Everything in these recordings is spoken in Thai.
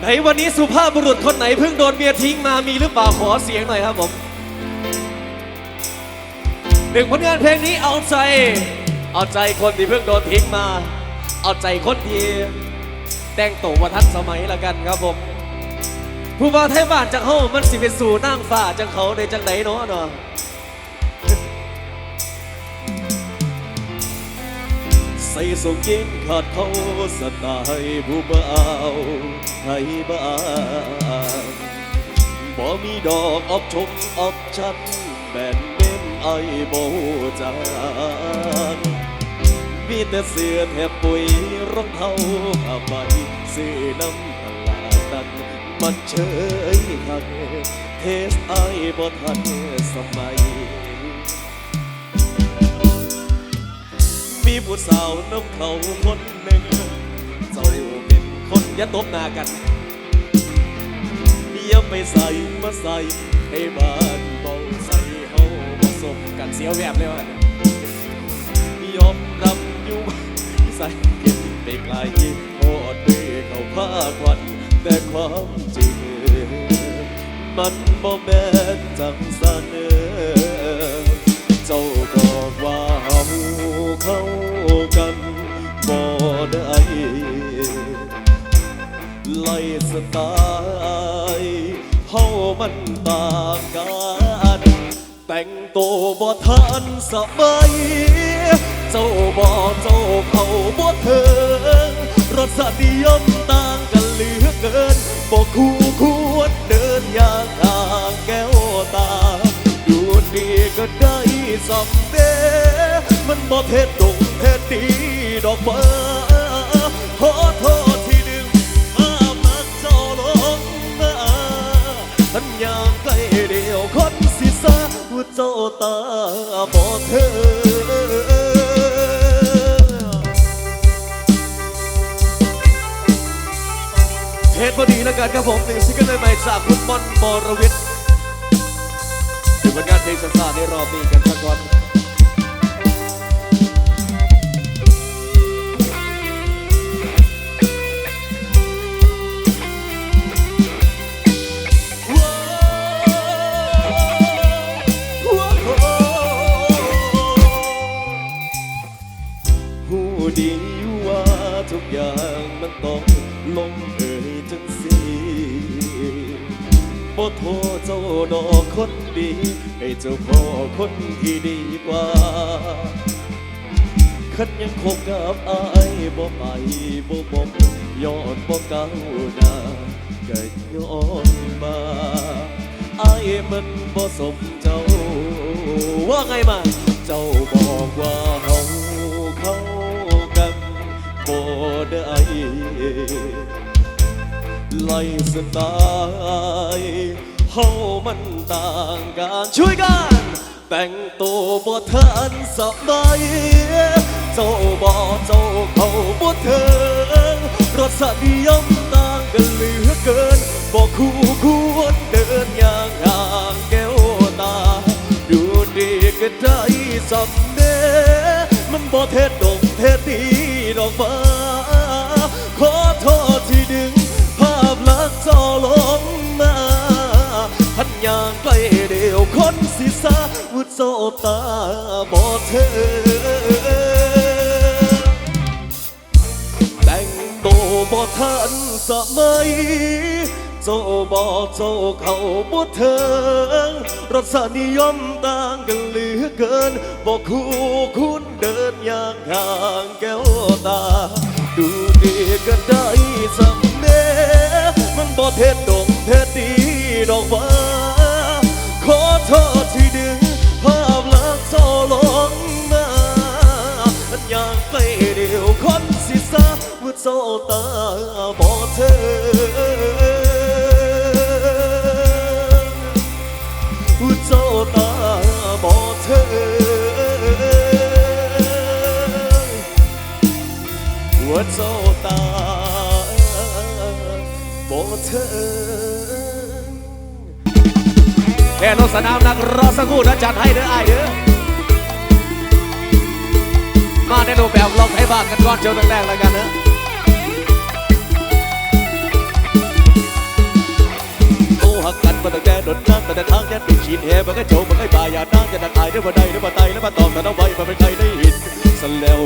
ไหนวันนี้สุภาพบุรุษคนไหนเพิ่งโดนเมียทิ้งมามีหรือเปล่าขอเสียงหน่อยครับผมหนึ่งผลงานเพลงนี้เอาใจ เอาใจคนที่เพิ่งโดนทิ้งมา เอาใจคนที่แต่งตัวว่าทันสมัยละกันครับผมผู้บ่าวไทยบ้านจากเฮามันสิเป็นสู่นางฟ้าจากเขาในจังไหนเนาะเนาะ ส่ส่งเกงขาดเขาสไตล์ผู้บ่าวไทยบ้านบ่มีดอกออบชมออบชันแบนเน้นไอโบจานมีแต่เสื้อแทบปุ๋ยรองเท้าผ้าใบซื้อน้ำตลาดนั้นมันเฉยคักเทสไอบ่ทันสมัย มีผู้สาวน้ำเขาคนหนึ่งเจ้าเป็นคนอย่าตบหน้ากันอย่าไปใส่มาใส่ให้บ้านเบาใส่เฮาผสมกันเสียวแวบเลยว่ะยอมรับอยู่ใส่เก็บไปไกลโอดด้วยเขาพาควันแต่ความจริง มันบ่แม่นจังสันเออ ไล่สไตล์เฮามันต่างกันแต่งตัวบ่ทันสมัย เจ้าบ่เจ้าเขาบ่เถิงรสนิยมต่างกันเหลือเกินบ่คู่ควรเดินอย่างห่างแก้วตา ดูดีก็ได้สำเร็มันบ่เท็ดดงเท็ดดีดอกมาขอโทษ มันยังใกล้เดียวคนสิสาว่าเจ้าตาบ่เธอเทปพอดีแล้วกันครับผมในซิงเกิลใหม่จากคุณมอนบรวิทย์ถึงผลงานเพลงสั้นๆในรอบนี้กันสักก่อน อย่างมันต้องลงเอยจังสีบ่โทษเจ้าดอกคนดี ให้เจ้าพ่อคนที่ดีกว่าคันยังคบกับอายบ่ไปบ่บอกย้อนบ่ก้าวหน้าก็ย้อนมาอายมันบ่สมเจ้า ว่าไงมา เจ้าบอกว่าเฮาเขา บ่ได้ไล่สไตล์เฮามันต่างกันช่วยกัน แต่งตัวบ่ทันสมัยเจ้าบ่เจ้าเขาบ่เถิงรสนิยมต่างกันเหลือเกินบ่คู่ควรเดินอย่างห่างแก้วตา ดูดีก็ได้สำเร็จมันบ่เท็ดดง ดอกมาขอโทษที่ดึง ภาพลักษณ์จ้าลงมาพันยางใกล้เดียวคนสิสาวุฒโซตาบ่เธอ แต่งตัวบ่ทันสมัยเจ้าบ่เจ้าเขาบ่เถิงรสนิยมต่างกัน เหลือกินบ่คู่คุณเดินอย่างห่างแก้วตา ดูดีก็ได้สำเร็จมันบ่เท็ดดงเท็ดดีดอกว่า ขอโทษที่ดึงภาพลักษณ์เจ้าลงมาอันอย่างใกล้เดียวคนสิสาว่าเจ้าตาบ่เธอ บ่เธอว่าเจ้าตาบ่เธอแค่รถสนามนักรอสักครู่นะจัดให้เด้อไอายเด้อมาในรูปแบบลองให้บ้านกันก่อนเชียวตั้งแรกแล้วกันเนอะ ตั้งแต่ดดน้ำแต่แต่ทางยันปิดขีดแหมันก็โจมันก็บายอย่านั่งจะนักอายได้บ่ได้ได้บ่ไตแล้วมาตอบแต่เอาไว้มาเป็นใครได้ยินสันแล้ว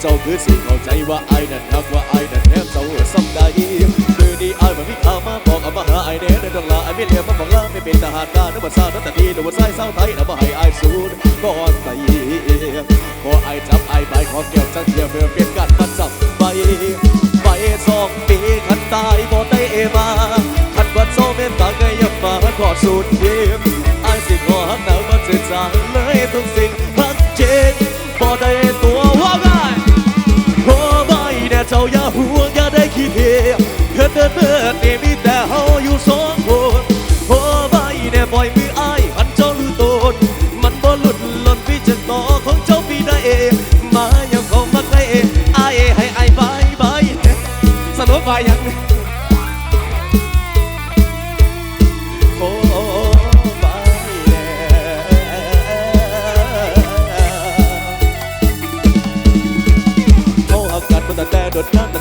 เจ้าคือสิ่งเข้าใจว่าไอ้นั่นทักว่าไอ้นั่นแทบเจ้าซ้ำได้มือนี้ไอ้มันมีข่าวมาบอกเอามาหาไอ้เด้อเดินดองลาไอ้ไม่เลี้ยงมาบอกลาไม่เป็นทหารการนึกว่าซาดแต่ดีหรือว่าไส้เศร้าไทยเอามาให้ไอ้สูดก่อนไปขอไอ้จับไอ้ใบขอเกี่ยวจังเทียมเมื่อเป็นการมันจับไป สุดเยี่ยมไอ้สิขอหักหนาวมาสื่อสาร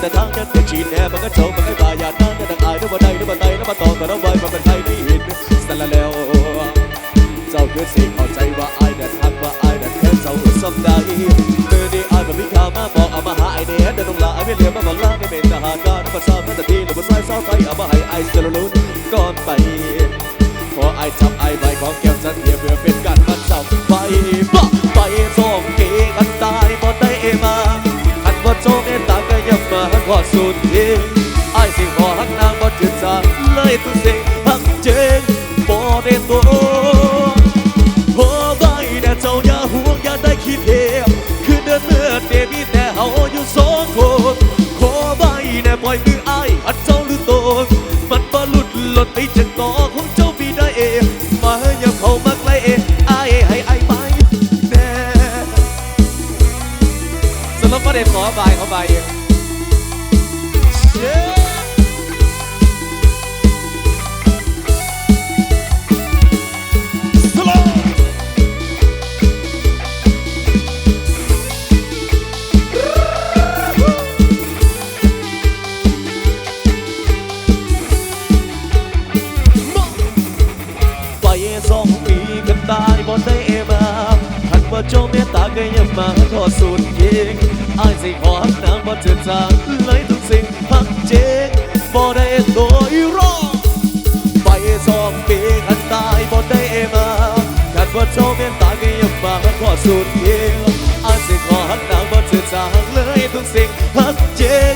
แต่ทางนั้นเป็นชีแน่มันก็โจมมันก็บายอย่านั่งอย่าดังอายนึกว่าใดนึกว่าใดนึกว่าตองแต่ละไว้มันเป็นไทยที่หินสันละแล้ว เจ้าคือสิ่งเข้าใจว่าอายนั้นทักว่าอายนั้นแค่เจ้าอุดสมได้มือนี้อายมันมีข่าวมาบอกเอามาหาไอเดียเดินลงลาไอไม่เหลียมมาบอกลาไม่เป็นทหารการภาษาเมื่อทีหรือภาษาเศร้าไทยเอามาให้ไอสละลุ้นก่อนไปขอไอจับไอใบของแก้ว เจ้าอย่าห่วงอย่าได้คิดเองคือเดินเมื่อเดมีแต่เฮาอยู่สองคนขอใบแน่ปล่อยมือไอ้อันเจ้าหรือโตนมันบ่หลุดหล่นไปจากต่อของเจ้าพี่ได้เองมาอย่าเข้ามาใกล้เองไอ้ให้ไอ้ไปแน่สำหรับประเด็นขอใบเขาบายเอง หันว่าโจมเมตตาก็ยังมาขอสูตรเองอายสิขอหักนางบ่เจือจางเลยทุกสิ่งพักเจงบ่ได้ตัวอีรอไปสองปีกันตายบ่ได้มาหันว่าโจมเมตตาก็ยังมาขอสูตรเองอายสิขอหักนางบ่เจือจางเลยทุกสิ่งพักเจง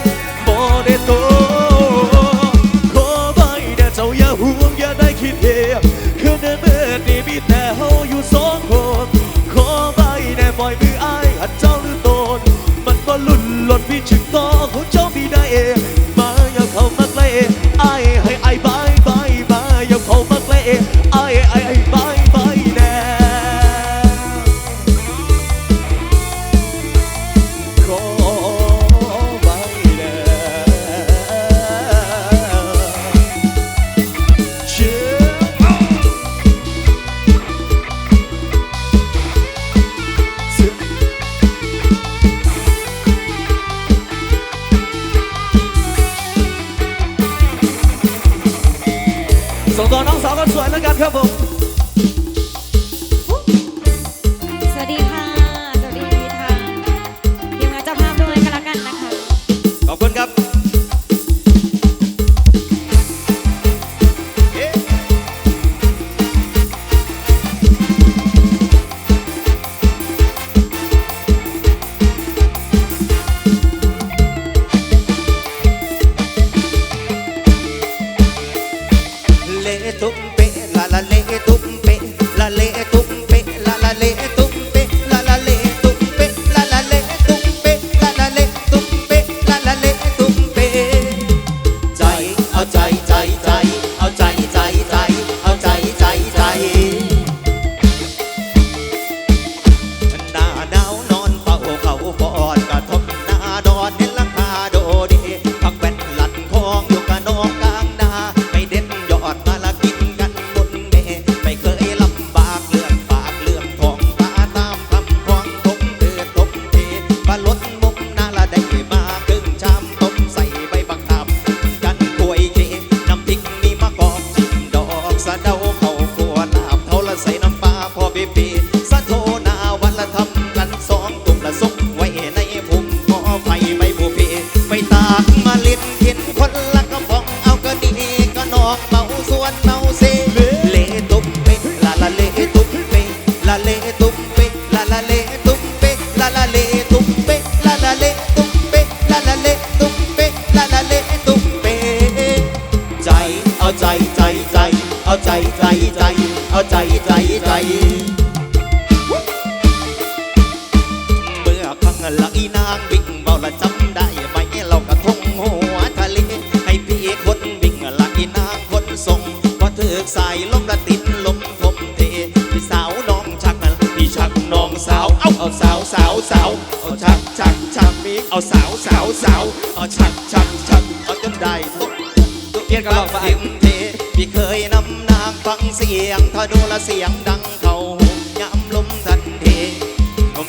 พี่เคยนำนางฟังเสียง ถ้าดูละเสียงดังเขาหูยำลมทันที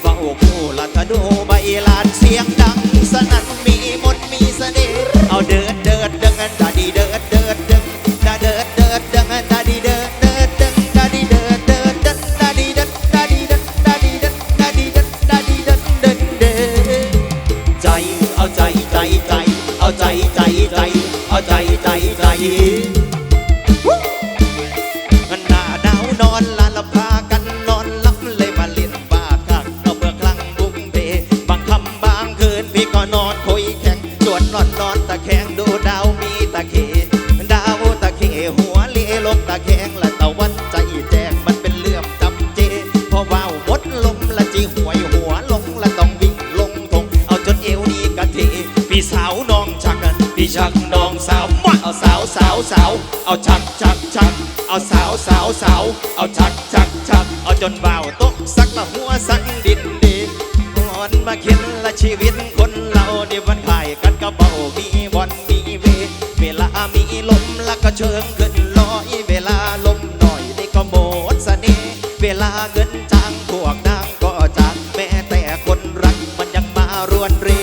เฝ้าคู่ละถ้าดูใบลานเสียงดัง สนั่นมีมนมีเสน่ห์เอาเดินเดินเดินดาดีเดินเดินเดินดาเดินเดินเดินดาดีเดินเดินเดินดาดีเดินเดินเดินดาดีเดินดาดีเดินดาดีเดินดาดีเดินดาดีเดินเดินเดินใจเอาใจใจใจเอาใจใจใจเอาใจใจใจ แคงดูดาวมีตะเคดาวตะเคหัวเลีลงตะแคงและตะวันใจแจงมันเป็นเรื่องจำเจเพราะว่าวมดลมละจีหวยหัวลงละต้องวิ่งลงทงเอาจนเอวนี้กะเทพี่สาวน้องชักพี่ชักน้องสาวมาเอาสาวสาวสาวเอาชักชักชักเอาสาวสาวสาวเอา รวนเร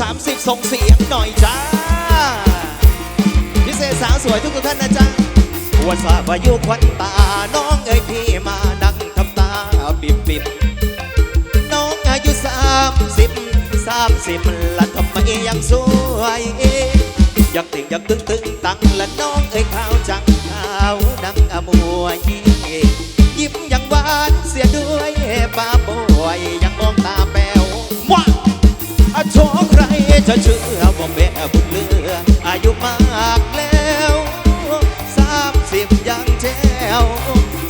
30 ส่งเสียงหน่อยจ้า พิเศษสาวสวยทุกท่านนะจ๊ะว่าสาบายุควันตา น้องเอ้ยพี่มานั่งทำตาปิบปิบน้องอายุสามสิบสามสิบละทำไมยังสวยอยากติ่งอยากตึงตึงตังละน้องเอ้ยขาวจังขาวดังอมวยยิ้มยังหวานเสียด้วยป้าบอยยังมอง จะเชื่อว่าแม่บุญเลือ อายุมากแล้วสามสิบยังแจว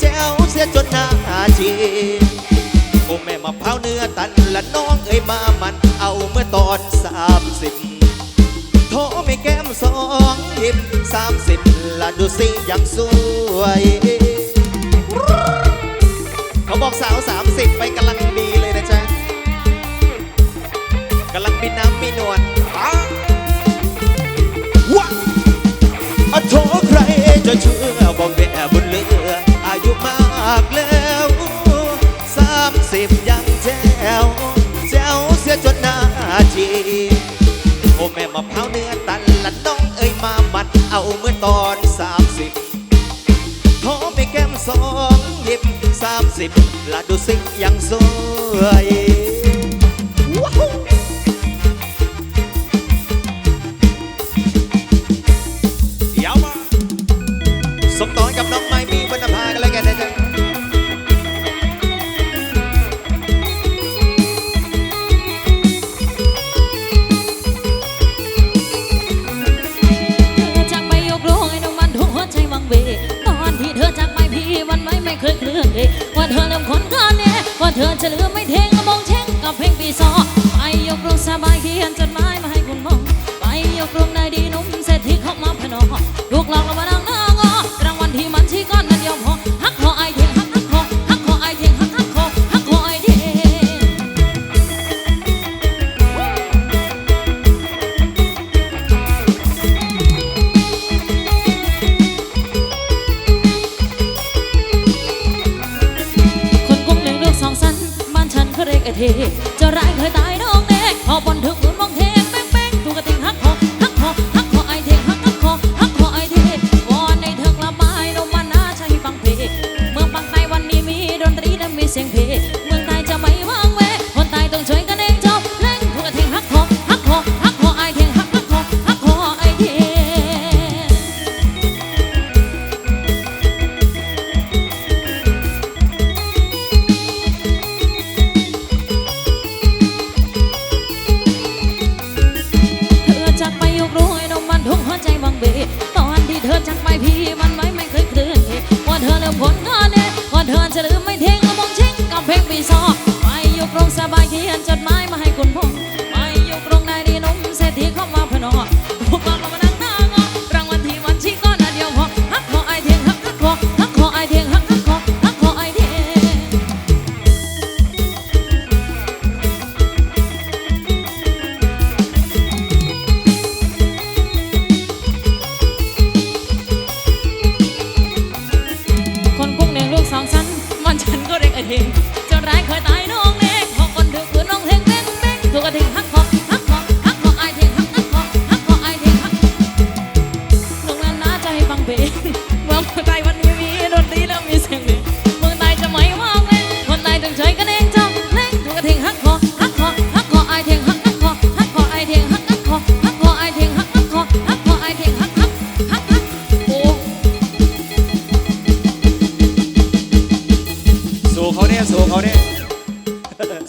แจวเสียจนหน้าจีโอ้แม่มาเผาเนื้อตันละน้องเอ้ยมามันเอาเมื่อตอนสามสิบโทไม่แก้มสองยิ้มสามสิบละดูสิยังสวย เขาบอกสาวสามสิบไปกำลังดี โทใครจะเชื่อบอกแม่บุญเหลือ อายุมากแล้วสามสิบยังแจวแจ๋วเสียจนหน้าจีโอ้แม่มาเผาวเนื้อตันละน้องเอ้ยมามัดเอาเมื่อตอนสามสิบขอไปแก้มสองหยิบสามสิบละดูสิยังสวย นอลูกลอกเรามาน้อง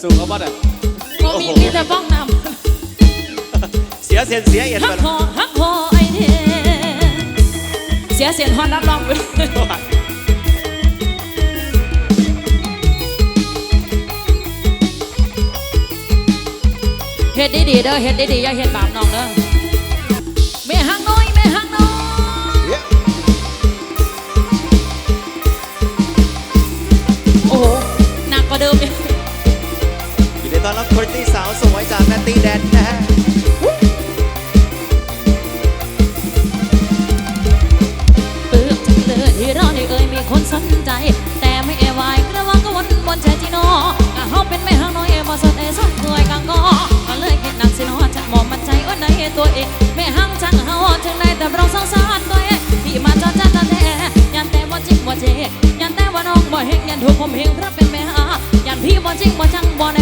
สู่เขาบ้านอะบ่มีมีแต่บ้องนำเสียเสียนเสียเอ็นำฮัไปกแอฮักพอไอเดียเสียเสียงฮอนรับรองไปเฮ็ดดีๆเด้อเฮ็ดดีๆอย่าเฮ็ดบาปน้องเด้อแม่ฮักน้อยแม่ฮักน้อยโอ้โหหนักกว่าเดิมเนี่ย ตอนรับคนณตี้สาวสวยจากแมตตี้แดนนะฮะปลื้มจังเลยที่เราได้เอ่ยมีคนสนใจ แต่ไม่เอวายกระวังก็วนวนแจจีโน่กะเฮาเป็นแม่ห้างน้อยเอมาสดเอสดด้วยกังกอก็เลยคิดหนักสินอจะมองมันใจว่าไหนตัวเองแม่ห้างช่างเฮาถึงไหนแต่เราสงสารตัวเองที่มาจอดจัดแต่ยันแต่ว่าจริงว่าเจยันแต่ว่าน้องบ่เฮงยันถูกผมเฮงเพราะเป็นแม่ห้ายันพี่บ่จริงบ่ช่างบ่ใน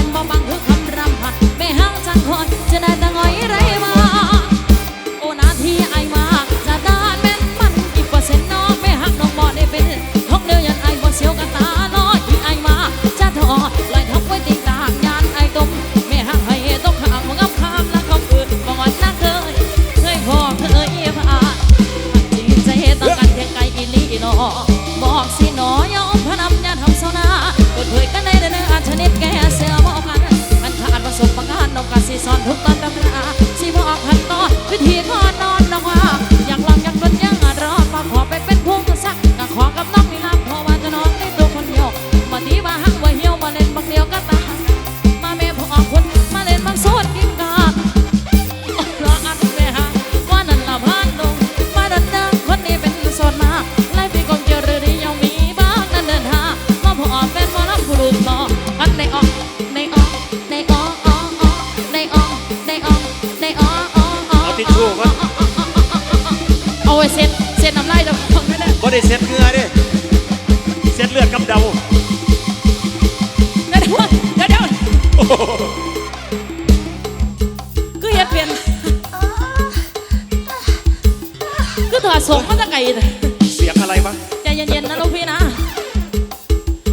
เสียงอะไรวะใจเย็นๆนะลูกพี่นะ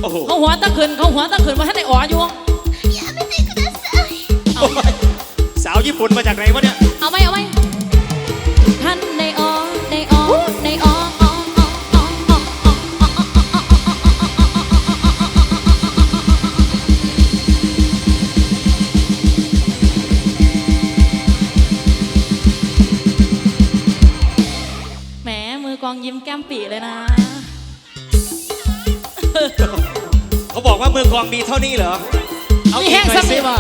โอ้โหเขาหัวตะขืนเขาหัวตะขืนมาให้ในอ๋ออยู่やめてくださいเอาสาวญี่ปุ่นมาจากไหนวะเนี่ย ยิ้มแก้มปีเลยนะ เขาบอกว่าเมืองทองมีเท่านี้เหรอ เอามีแห้งสักสิ ดีบ่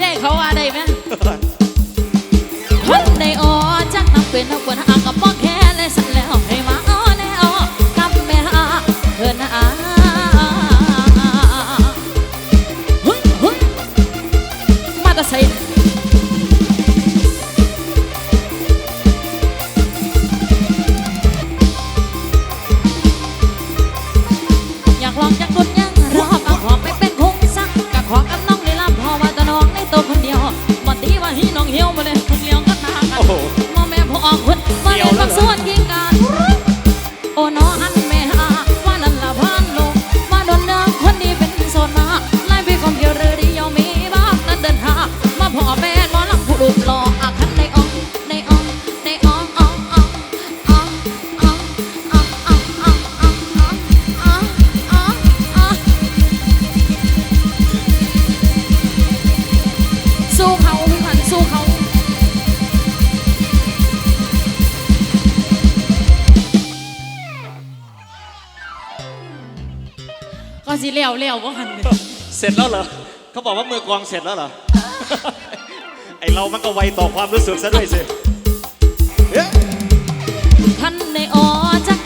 แย่เขาว่าได้ไหมคนในออจักน้ำเป็นน้ำกวนอ่างกับป้อน อยากลองจักรุด สิเลี้ยวเลี้ยวว่าหันเลยเสร็จแล้วเหรอเขาบอกว่ามือกองเสร็จแล้วเหรอไอเรามันก็ไวต่อความรู้สึกซะด้วยสิท่านในออจัก